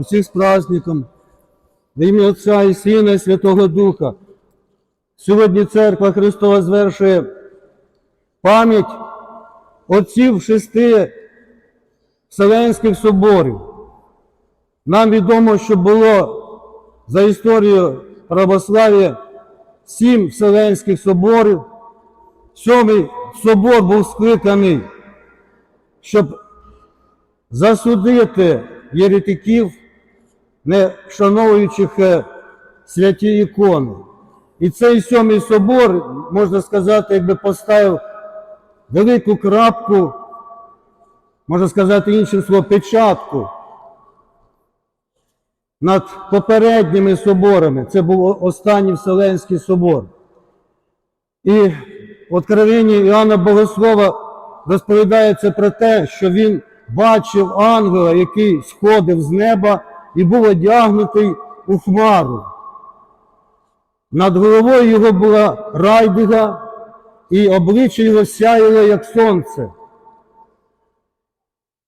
усіх з праздником. В ім'я Отця і Сина і Святого Духа. Сьогодні Церква Христова звершує пам'ять отців шести Вселенських соборів. Нам відомо, що було за історією православ'я сім Вселенських соборів. Сьомий собор був скликаний, щоб засудити єретиків, не вшановуючих е, святі ікони. І цей сьомий собор, можна сказати, якби поставив велику крапку, можна сказати іншим словом, печатку над попередніми соборами. Це був останній Вселенський собор. І в Откровенні Іоанна Богослова розповідається про те, що він бачив ангела, який сходив з неба і був одягнутий у хмару. Над головою його була райдига, і обличчя його сяяло, як сонце.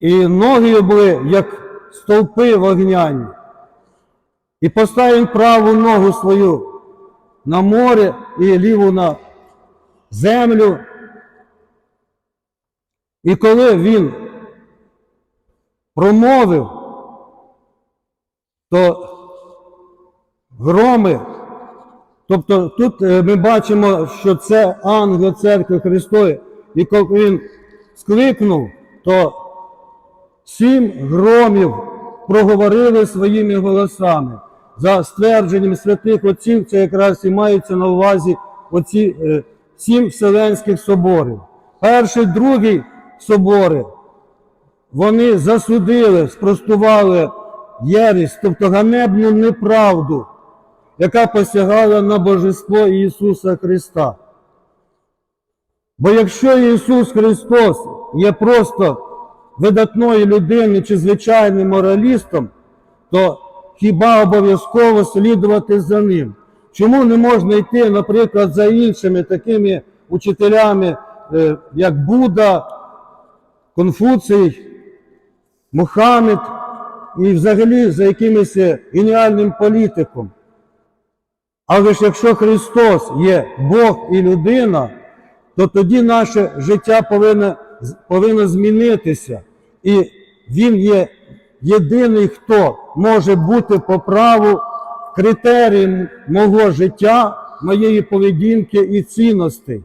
І ноги його були, як стовпи вогняні. І поставив праву ногу свою на море і ліву на землю. І коли він промовив, то громи, тобто тут е, ми бачимо, що це ангел церкви Христової, і коли він скликнув, то сім громів проговорили своїми голосами. За ствердженням святих отців, це якраз і мається на увазі оці е, сім Вселенських соборів. Перший, другий собори, вони засудили, спростували єресь, тобто ганебну неправду, яка посягала на божество Ісуса Христа. Бо якщо Ісус Христос є просто видатною людиною чи звичайним моралістом, то хіба обов'язково слідувати за ним? Чому не можна йти, наприклад, за іншими такими учителями, е, як Будда, Конфуцій, Мухаммед і взагалі за якимось геніальним політиком? Але ж якщо Христос є Бог і людина, то тоді наше життя повинно, повинно змінитися. І Він є єдиний, хто може бути по праву критерієм мого життя, моєї поведінки і цінностей.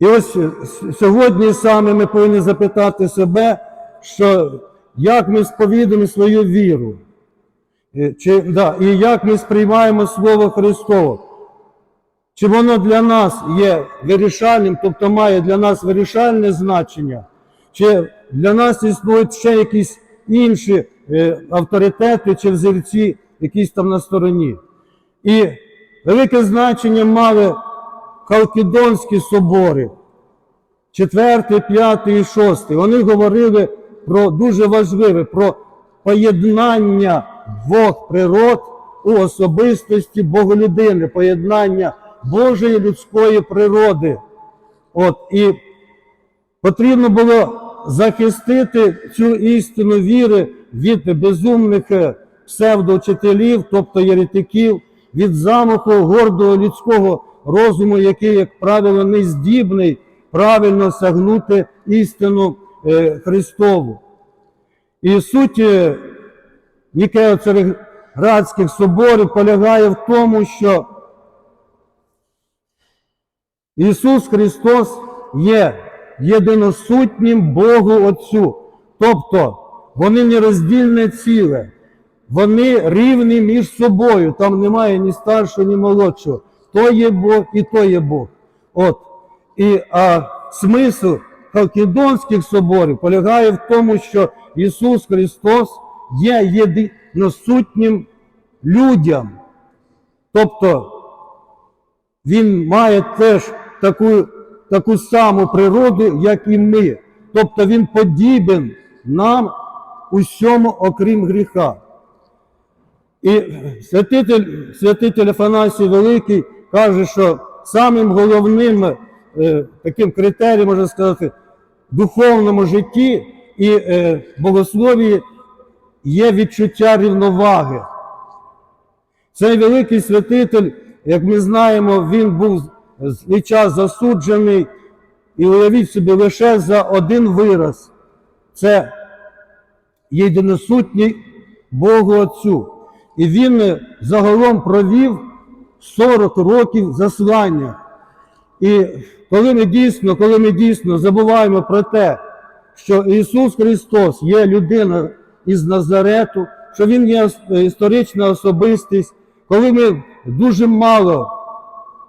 І ось сьогодні саме ми повинні запитати себе, що як ми сповідуємо свою віру, Е, чи, да, і як ми сприймаємо Слово Христове. Чи воно для нас є вирішальним, тобто має для нас вирішальне значення, чи для нас існують ще якісь інші е, авторитети чи взірці, якісь там на стороні. І велике значення мали Халкідонські собори, 4, 5 і 6. Вони говорили про дуже важливе, про поєднання двох природ у особистості Боголюдини, поєднання Божої людської природи. От, і потрібно було захистити цю істину віри від безумних е, псевдоучителів, тобто єретиків, від замаху гордого людського розуму, який, як правило, не здібний правильно сягнути істину Христову. І суть е, соборів полягає в тому, що Ісус Христос є єдиносутнім Богу Отцю. Тобто вони нероздільне ціле, вони рівні між собою. Там немає ні старшого, ні молодшого. То є Бог і то є Бог. От. І а, смисл Халкідонських соборів полягає в тому, що Ісус Христос є єдиносутнім людям. Тобто він має теж таку, таку саму природу, як і ми. Тобто він подібен нам усьому, окрім гріха. І святитель, святитель Афанасій Великий каже, що самим головним е, таким критерієм, можна сказати, духовному житті і е, богословії є відчуття рівноваги. Цей великий святитель, як ми знаємо, він був свій час засуджений, і уявіть собі лише за один вираз. Це єдиносутній Богу Отцю. І він загалом провів 40 років заслання. І коли ми дійсно, коли ми дійсно забуваємо про те, що Ісус Христос є людина із Назарету, що Він є історична особистість, коли ми дуже мало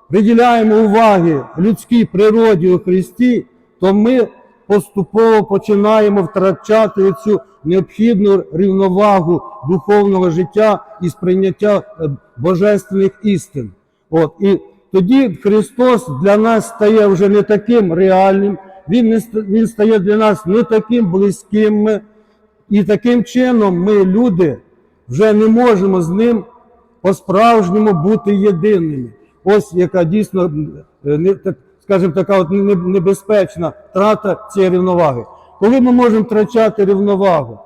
приділяємо уваги людській природі у Христі, то ми поступово починаємо втрачати цю необхідну рівновагу духовного життя і сприйняття е, божественних істин. От, і тоді Христос для нас стає вже не таким реальним, Він, не, він стає для нас не таким близьким. І таким чином ми, люди, вже не можемо з ним по-справжньому бути єдиними. Ось яка дійсно, е, скажімо, така от небезпечна втрата цієї рівноваги. Коли ми можемо втрачати рівновагу?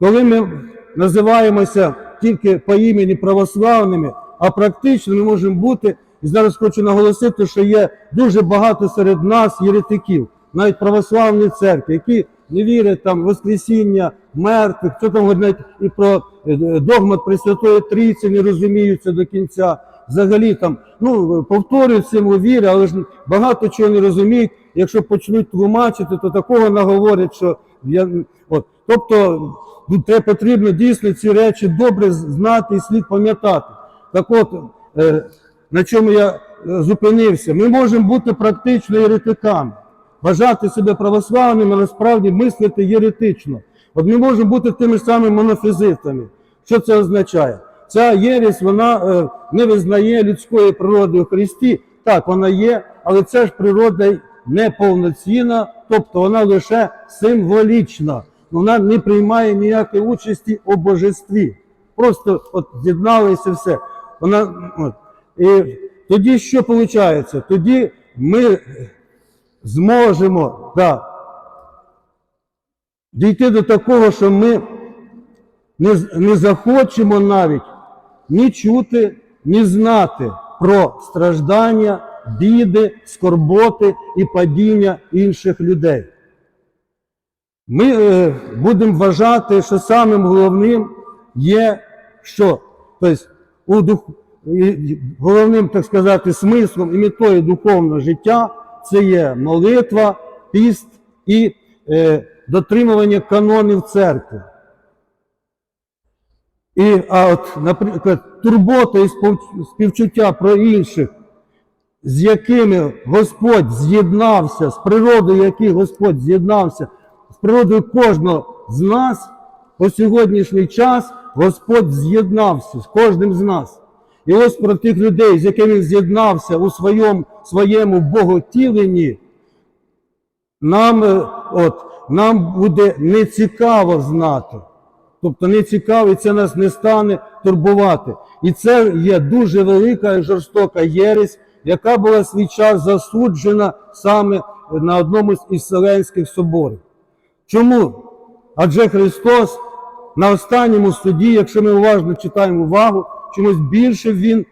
Коли ми називаємося тільки по імені православними, а практично ми можемо бути, і зараз хочу наголосити, що є дуже багато серед нас єретиків, навіть православні церкви, які не вірять там в Воскресіння мертвих, що там говорять і про е, догмат Пресвятої Трійці не розуміються до кінця. Взагалі там, ну, повторюють цьому вірі, але ж багато чого не розуміють. Якщо почнуть тлумачити, то такого наговорять, що я. От. Тобто ну, те потрібно дійсно ці речі добре знати і слід пам'ятати. Так от, е, на чому я е, зупинився, ми можемо бути практично єретиками, вважати себе православними, але насправді мислити єретично. От ми можемо бути тими самими монофізитами. Що це означає? Ця єресь, вона е, не визнає людської природи у Христі. Так, вона є, але ця ж природа неповноцінна, тобто вона лише символічна. Вона не приймає ніякої участі у божестві. Просто от з'єдналися все. Вона, от. І тоді що виходить? Тоді ми зможемо да, дійти до такого, що ми не, не захочемо навіть ні чути, ні знати про страждання, біди, скорботи і падіння інших людей. Ми е, будемо вважати, що самим головним є що? Тобто, у дух, головним, так сказати, смислом і метою духовного життя це є молитва, піст і е, дотримування канонів церкви. І, а от, наприклад, турбота і співчуття про інших, з якими Господь з'єднався, з природою, яких Господь з'єднався, з природою кожного з нас, по сьогоднішній час Господь з'єднався з кожним з нас. І ось про тих людей, з якими він з'єднався у своєму, своєму боготіленні, нам, е, от, нам буде нецікаво знати. Тобто не цікаво, і це нас не стане турбувати. І це є дуже велика і жорстока єресь, яка була свій час засуджена саме на одному із Вселенських соборів. Чому? Адже Христос на останньому суді, якщо ми уважно читаємо увагу, чомусь більше він,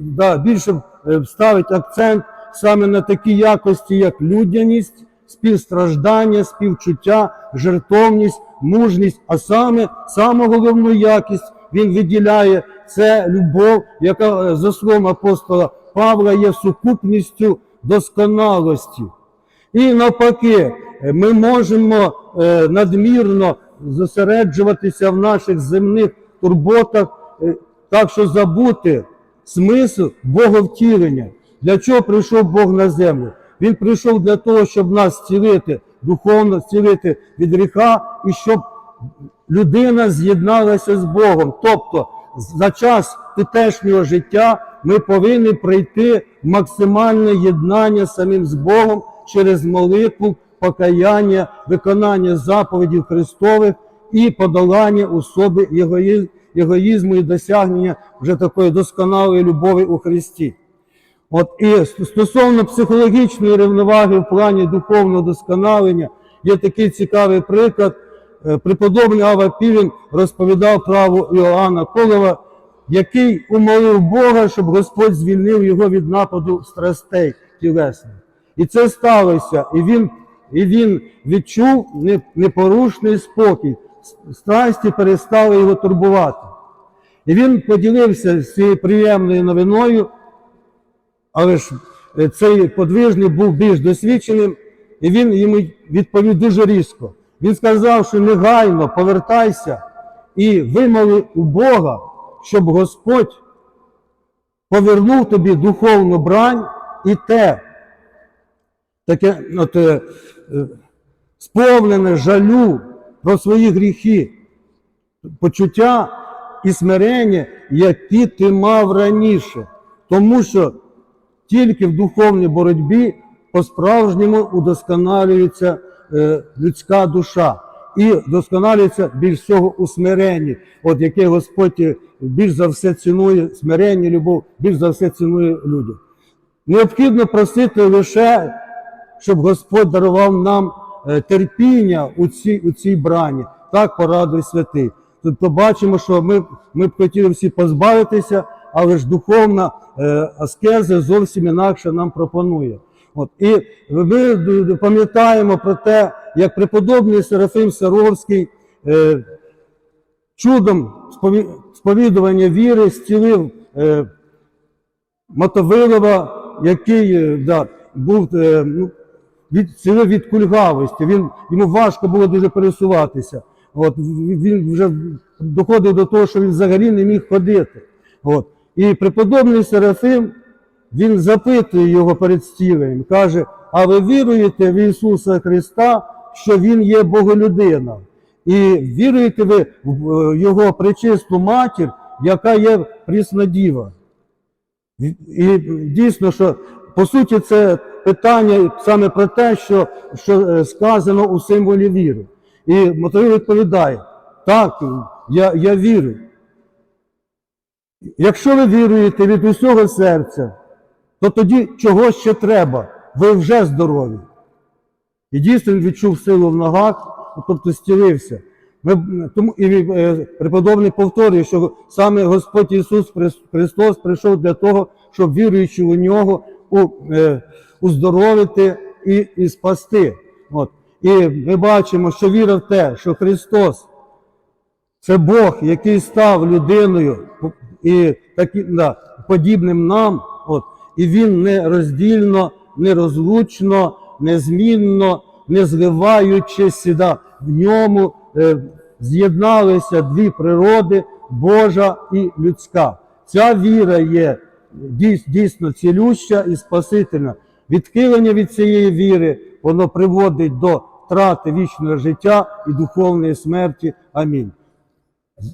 да, більше е, ставить акцент саме на такі якості, як людяність, співстраждання, співчуття, жертовність, мужність, а саме саму головну якість він виділяє це любов, яка е, за словом апостола Павла є сукупністю досконалості. І навпаки, ми можемо е, надмірно зосереджуватися в наших земних турботах, так що забути смисл Боговтілення. Для чого прийшов Бог на землю? Він прийшов для того, щоб нас зцілити, духовно зцілити від гріха, і щоб людина з'єдналася з Богом. Тобто за час тутешнього життя ми повинні прийти в максимальне єднання самим з Богом через молитву, покаяння, виконання заповідів Христових і подолання у собі егоїз- егоїзму і досягнення вже такої досконалої любові у Христі. От і стосовно психологічної рівноваги в плані духовного досконалення, є такий цікавий приклад. Е, Преподобний Ава Півін розповідав право Іоанна Колова, який умолив Бога, щоб Господь звільнив його від нападу страстей тілесних. І це сталося, і він, і він відчув непорушний спокій. Страсті перестали його турбувати. І він поділився з цією приємною новиною, але ж е, цей подвижник був більш досвідченим, і він йому відповів дуже різко. Він сказав, що негайно повертайся і вимоли у Бога, щоб Господь повернув тобі духовну брань і те, таке от, е, е, сповнене жалю про свої гріхи, почуття і смирення, які ти мав раніше. Тому що тільки в духовній боротьбі по-справжньому удосконалюється е, людська душа. І досконалюється більш всього у смиренні, от яке Господь е, більш за все цінує смирення, любов, більш за все цінує людям. Необхідно просити лише, щоб Господь дарував нам е, терпіння у цій, у цій брані. Так порадує святий. Тобто бачимо, що ми, ми б хотіли всі позбавитися, але ж духовна е, аскеза зовсім інакше нам пропонує. От. І ми пам'ятаємо про те, як преподобний Серафим Саровський е, чудом сповідування віри зцілив е, Мотовилова, який е, да, був е, ну, від, від кульгавості. Він, йому важко було дуже пересуватися. От, він вже доходив до того, що він взагалі не міг ходити. От. І преподобний Серафим, він запитує його перед стіленням, каже, а ви віруєте в Ісуса Христа, що Він є Боголюдина? І віруєте ви в е, Його пречисту матір, яка є пріснодіва? І дійсно, що по суті це питання саме про те, що, що е, сказано у символі віри. І Мотовий відповідає: так, я, я вірю. Якщо ви віруєте від усього серця, то тоді чого ще треба? Ви вже здорові. І дійсно він відчув силу в ногах, тобто стілився. Ми, тому і е, преподобний повторює, що саме Господь Ісус Христос прийшов для того, щоб віруючи у нього у, е, уздоровити і, і спасти. От. І ми бачимо, що віра в те, що Христос це Бог, який став людиною і такі, да, подібним нам, от, і він нероздільно, нерозлучно, незмінно, не зливаючись да, в ньому е, з'єдналися дві природи Божа і людська. Ця віра є дійсно цілюща і спасительна. Відхилення від цієї віри воно приводить до втрати вічного життя і духовної смерті. Амінь.